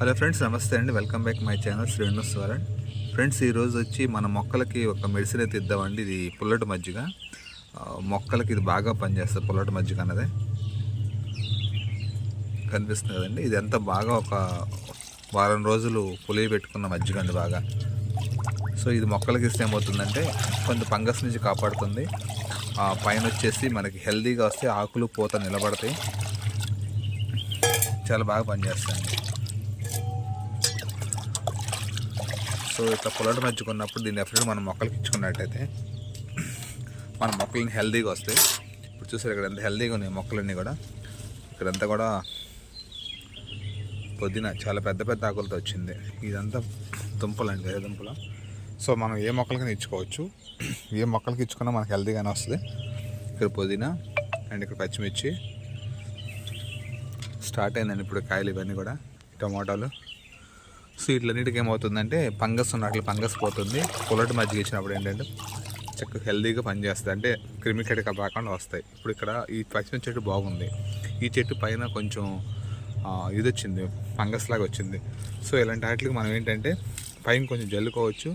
Hello friends నమస్తే అండి. Welcome back my channel Srinu Swaran friends ఈరోజు వచ్చి మన మొక్కలకి ఒక మెడిసిన్ అయితే ఇద్దామండి. ఇది పుల్లటి మజ్జిగ. మొక్కలకి ఇది బాగా పనిచేస్తుంది పుల్లటి మజ్జిగ అన్నది. కనిపిస్తుంది కదండి. ఇది ఎంత బాగా ఒక వారం రోజులు పులియ పెట్టుకున్న మజ్జిగ అండి బాగా. సో ఇది మొక్కలకి ఇస్తే ఏమవుతుందంటే కొంత ఫంగస్ నుంచి కాపాడుతుంది. ఆ, పైన వచ్చేసి మనకి హెల్దీగా వస్తే ఆకులు పూత నిలబడతాయి. చాలా బాగా పనిచేస్తాయండి. సో ఇట్లా పొలట మజ్జిగ దీన్ని ఎఫెక్ట్ మనం మొక్కలకి ఇచ్చుకున్నట్టయితే మన మొక్కలని హెల్దీగా వస్తాయి. ఇప్పుడు చూసారు ఇక్కడ ఎంత హెల్దీగా ఉన్నాయి మొక్కలన్నీ కూడా. ఇక్కడంతా కూడా పొద్దున చాలా పెద్ద పెద్ద ఆకులతో వచ్చింది. ఇదంతా దుంపలండి వేరే దుంపలు సో మనం ఏ మొక్కలకైనా ఇచ్చుకోవచ్చు. ఏ మొక్కలకి ఇచ్చుకున్నా మనకు హెల్దీగానే వస్తుంది. ఇక్కడ పుదీనా అండ్ ఇక్కడ పచ్చిమిర్చి. స్టార్ట్ అయిందండి ఇప్పుడు కాయలు ఇవన్నీ కూడా టమాటాలు. సో వీటిలన్నిటికి ఏమవుతుందంటే ఫంగస్ ఉన్నట్లు ఫంగస్ పోతుంది. పొలటి మజ్జిగ ఇచ్చినప్పుడు ఏంటంటే చక్కగా హెల్దీగా పనిచేస్తుంది అంటే క్రిమికెటక రాకుండా వస్తాయి. ఇప్పుడు ఇక్కడ ఈ పచ్చిమిర్చి చెట్టు బాగుంది. ఈ చెట్టు పైన కొంచెం ఇది వచ్చింది ఫంగస్ లాగా వచ్చింది. సో ఇలాంటి వాటికి మనం ఏంటంటే పైన కొంచెం జల్లుకోవచ్చు.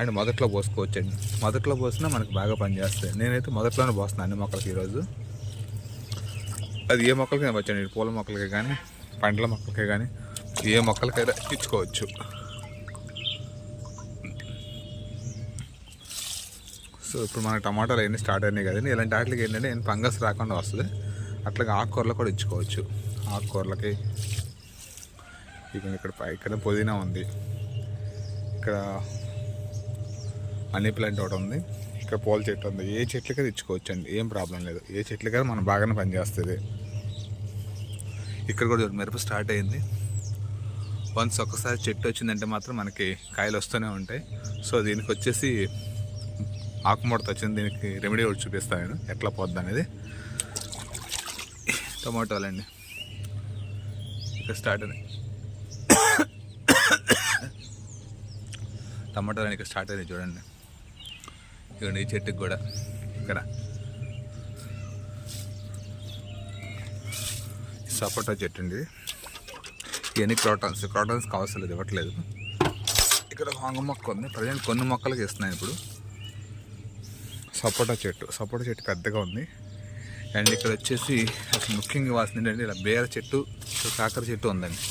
అండ్ మొదట్లో పోసుకోవచ్చు అండి మొదట్లో పోసినా మనకు బాగా పనిచేస్తాయి. నేనైతే మొదట్లోనే పోస్తున్నాను అన్ని మొక్కలకి ఈరోజు. అది ఏ మొక్కలకైనా వచ్చాను పూల మొక్కలకి కానీ పండ్ల మొక్కలకి కానీ. ఏ మొక్కలకైనా ఇచ్చుకోవచ్చు. సో ఇప్పుడు మన టమాటాలు అవన్నీ స్టార్ట్ అయినాయి కదండి ఇలాంటి వాటికి ఏంటంటే ఏం ఫంగస్ రాకుండా వస్తుంది. అట్లాగే ఆకుకూరలు కూడా ఇచ్చుకోవచ్చు. ఆకుకూరలకి ఇక ఇక్కడ ఇక్కడ పుదీనా ఉంది. ఇక్కడ మనీ ప్లాంట్ ఒకటి ఉంది. ఇక్కడ పూల చెట్టు ఉంది. ఏ చెట్లకైనా ఇచ్చుకోవచ్చు అండి ఏం ప్రాబ్లం లేదు. ఏ చెట్లకైనా మనం బాగానే పనిచేస్తుంది. ఇక్కడ కూడా చూడండి మిరప స్టార్ట్ అయింది. వన్స్ ఒక్కసారి చెట్టు వచ్చిందంటే మాత్రం మనకి కాయలు వస్తూనే ఉంటాయి. సో దీనికి వచ్చేసి ఆకుముడత వచ్చింది. దీనికి రెమెడీ ఒకటి చూపిస్తాను నేను. ఎట్లా పోద్ది అనేది. టమాటోలండి. ఇక స్టార్ట్ అయినాయి. టమాటాలు ఇక్కడ స్టార్ట్ అయినాయి చూడండి. ఇదిగోండి ఈ చెట్టుకి కూడా. ఇక్కడ. సపోటా చెట్టు అండి ఇవన్నీ క్రాటన్స్? క్రోటాన్స్కి అవసరం లేదు ఇవ్వట్లేదు. ఇక్కడ వంగ మొక్క ఉంది. ప్రజెంట్ కొన్ని మొక్కలు చేస్తున్నాయి ఇప్పుడు. సపోటా చెట్టు. సపోటా చెట్టు పెద్దగా ఉంది. అండ్ ఇక్కడ వచ్చేసి అసలు ముఖ్యంగా వాసన ఏంటంటే ఇలా బేర చెట్టు కాకర చెట్టు ఉందండి.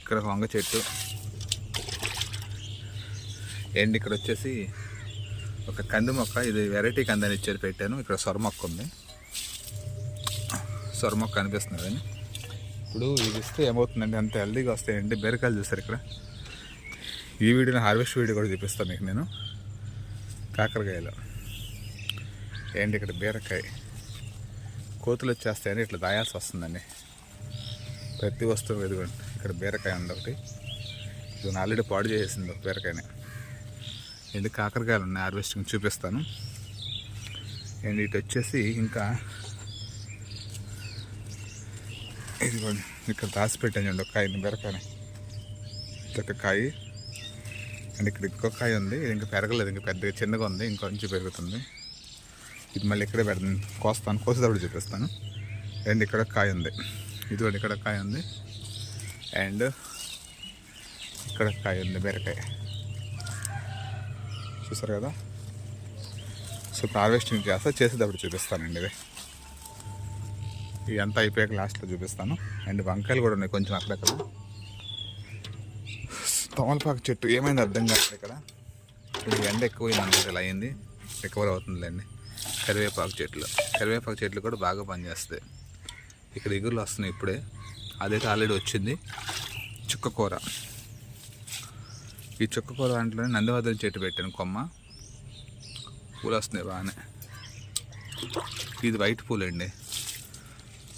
ఇక్కడ వంగ చెట్టు. అండ్ ఇక్కడ వచ్చేసి ఒక కంది మొక్క. ఇది వెరైటీ కంది అని ఇచ్చారు పెట్టాను. ఇక్కడ సొర మొక్క ఉంది. సొర మొక్క కనిపిస్తుంది. కదండి ఇప్పుడు ఇది ఇస్తే ఏమవుతుందండి? అంత హెల్దీగా వస్తాయండి బీరకాయలు చూస్తారు ఇక్కడ? ఈ వీడియోని హార్వెస్ట్ వీడియో కూడా చూపిస్తాను మీకు నేను. కాకరకాయలు. ఏంటి ఇక్కడ బీరకాయ? కోతులు వచ్చేస్తాయని ఇట్లా దాయాల్సి వస్తుందండి. ప్రతి వస్తువు ఎదుగుండి ఇక్కడ బీరకాయ ఉంది ఒకటి. ఇది ఆల్రెడీ పాడు చేసేసింది ఒక బీరకాయని. ఏంటి? కాకరకాయలు ఉన్నాయి. హార్వెస్టింగ్ చూపిస్తాను. అండ్ ఇటు వచ్చేసి ఇంకా ఇదిగోండి ఇక్కడ దాచి పెట్టాను చూడండి ఒక కాయని బెరకాయని. ఒక కాయ. అండ్ ఇక్కడ ఇంకో కాయ ఉంది ఇది ఇంకా పెరగలేదు ఇంకా పెద్దగా చిన్నగా ఉంది ఇంకొంచెం పెరుగుతుంది. ఇది మళ్ళీ ఇక్కడే పెడతాను కోస్తాను కోసేటప్పుడు చూపిస్తాను. అండ్ ఇక్కడ కాయ ఉంది. ఇది ఇక్కడ కాయ ఉంది. అండ్ ఇక్కడ కాయ ఉంది బెరకాయ. చూసారు కదా? సో హార్వెస్టింగ్ చేస్తా చేసేటప్పుడు చూపిస్తానండి ఇది ఇదంతా అయిపోయాక లాస్ట్లో చూపిస్తాను. అండ్ వంకాయలు కూడా ఉన్నాయి కొంచెం అక్కడక్కడ. తమలపాకు చెట్టు ఏమైంది అర్థం కాదు ఇక్కడ. ఇది ఎండ ఎక్కువ ఇలా అయింది. రికవర్ అవుతుందిలేండి. కరివేపాకు చెట్లు. కరివేపాకు చెట్లు కూడా బాగా పనిచేస్తాయి. ఇక్కడ ఎగురులు వస్తున్నాయి ఇప్పుడే. అదైతే ఆల్రెడీ వచ్చింది. చుక్కకూర ఈ చుక్కకూర దాంట్లోనే నందివర్ధన చెట్టు పెట్టాను కొమ్మ. పూలు వస్తున్నాయి బాగానే. ఇది వైట్ పూలండి.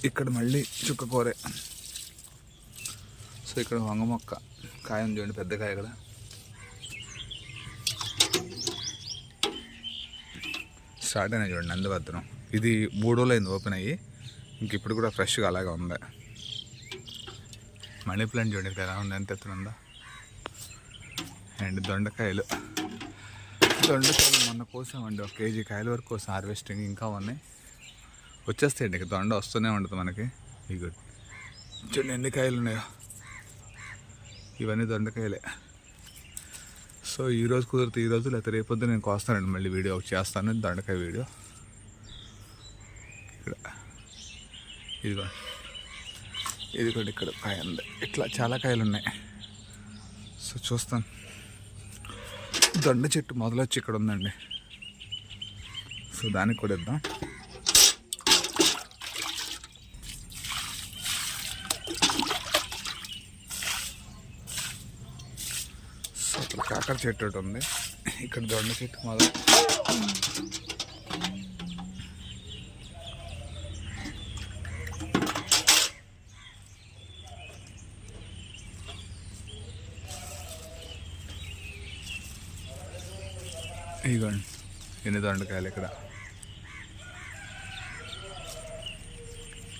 ఇక్కడ మళ్ళీ చుక్కకూరే సో ఇక్కడ వంగ మొక్క. కాయ ఉంది చూడండి పెద్ద కాయ కదా. స్టార్ట్ అయినాయి చూడండి నందిభద్రం. ఇది మూడు రోజులు అయింది ఓపెన్ అయ్యి. ఇంక ఇప్పుడు కూడా ఫ్రెష్గా అలాగే ఉంది. మనీ ప్లాంట్ చూడండి ఇక్కడ ఎలా ఉంది ఎంత ఎత్తున ఉందో. అండ్ దొండకాయలు. దొండకాయలు మొన్న కోసామండి ఒక కేజీ కాయల వరకు కోసం హార్వెస్టింగ్ ఇంకా ఉన్నాయి. వచ్చేస్తాయండి ఇక దొండ వస్తూనే ఉంటుంది మనకి. ఈ గుడ్. చూడండి ఎన్ని కాయలు ఉన్నాయో. ఇవన్నీ దొండకాయలే. సో ఈ రోజు కుదిరితే ఈ రోజు లేకపోతే రేపొద్దు నేను కోస్తానండి మళ్ళీ వీడియో ఒకటి చేస్తాను దొండకాయ వీడియో. ఇక్కడ. ఇదిగో. ఇదిగోండి ఇక్కడ కాయ ఉంది. ఇట్లా చాలా కాయలు ఉన్నాయి. సో చూస్తాను. దొండ చెట్టు మొదలొచ్చి ఇక్కడ ఉందండి. సో దానికి కూడా ఇద్దాం. అక్కడ కాకర చెట్టు ఒకటి ఉంది. ఇక్కడ దొండ చెట్టు మొదలు ఇదిగోండి. ఎన్ని దొండకాయలు ఇక్కడ?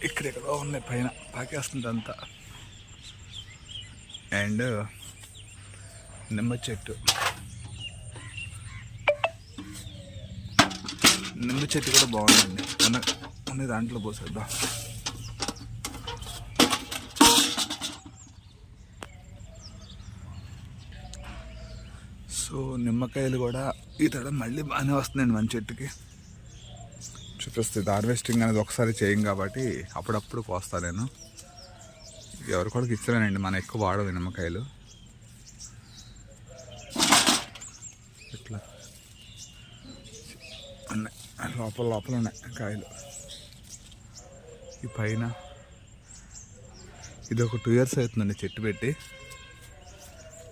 ఇక్కడెక్కడో ఉన్నాయి పైన. పాకేస్తుంది అంతా అండ్ నిమ్మ చెట్టు. నిమ్మ చెట్టు కూడా బాగుందండి. మన మన దాంట్లో పోసేద్దాం. సో నిమ్మకాయలు కూడా ఈ తడ మళ్ళీ బాగానే వస్తున్నాయండి మన చెట్టుకి. చూపిస్తుంది హార్వెస్టింగ్ అనేది ఒకసారి చేయం కాబట్టి అప్పుడప్పుడు కోస్తా నేను. ఎవరు కూడా ఇచ్చలేనండి మనం ఎక్కువ వాడవు నిమ్మకాయలు ఇట్లా ఉన్నాయి లోపల లోపల ఉన్నాయి కాయలు. ఈ పైన ఇది ఒక టూ ఇయర్స్ అవుతుందండి చెట్టు పెట్టి.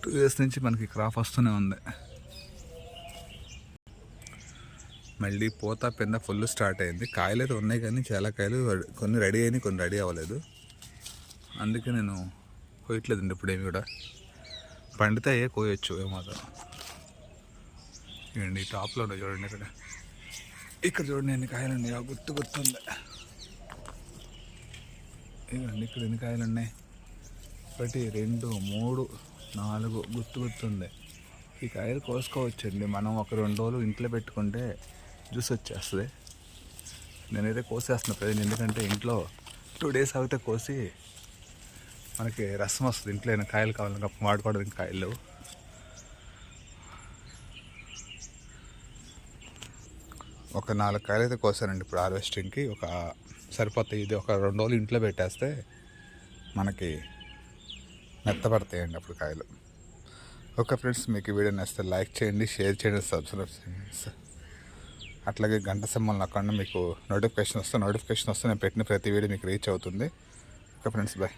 టూ ఇయర్స్ నుంచి మనకి క్రాప్ వస్తూనే ఉంది. మళ్ళీ పూత పెద్ద ఫుల్ స్టార్ట్ అయింది. కాయలు అయితే ఉన్నాయి కానీ చాలా కాయలు కొన్ని రెడీ అయినాయి కొన్ని రెడీ అవ్వలేదు. అందుకే నేను కోయట్లేదండి ఇప్పుడేమి కూడా. పండితే అయ్యే కోయొచ్చు ఏమాత్రం. ఇవ్వండి టాప్లో ఉన్నాయి చూడండి ఇక్కడ. ఇక్కడ చూడండి ఎన్ని ఉన్నాయి గుర్తు గుర్తుంది. ఇవ్వండి ఇక్కడ ఎన్ని కాయలు ఉన్నాయి ఒకటి రెండు మూడు నాలుగు. గుర్తు గుర్తుంది. ఈ కాయలు కోసుకోవచ్చండి. మనం ఒక రెండు రోజులు ఇంట్లో పెట్టుకుంటే జ్యూస్ వచ్చేస్తుంది. నేనైతే కోసేస్తున్నా ప్రజలు ఎందుకంటే ఇంట్లో టూ డేస్ ఆగితే కోసి మనకి రసం వస్తుంది. ఇంట్లో ఏమైనా కాయలు కావాలని వాడుకోవడానికి కాయలు ఒక నాలుగు కాయలు అయితే కోసానండి ఇప్పుడు హార్వెస్టింగ్కి. ఒక సరిపోతాయి. ఇది ఒక రెండు రోజులు ఇంట్లో పెట్టేస్తే మనకి మెత్తపడతాయండి అప్పుడు కాయలు. ఓకే ఫ్రెండ్స్ మీకు వీడియో నచ్చితే లైక్ చేయండి షేర్ చేయండి సబ్స్క్రైబ్ చేయండి. అట్లాగే గంట సింబల్ నొక్కండి మీకు నోటిఫికేషన్ వస్తే నోటిఫికేషన్ వస్తే నేను పెట్టిన ప్రతి వీడియో మీకు రీచ్ అవుతుంది. Okay friends bye.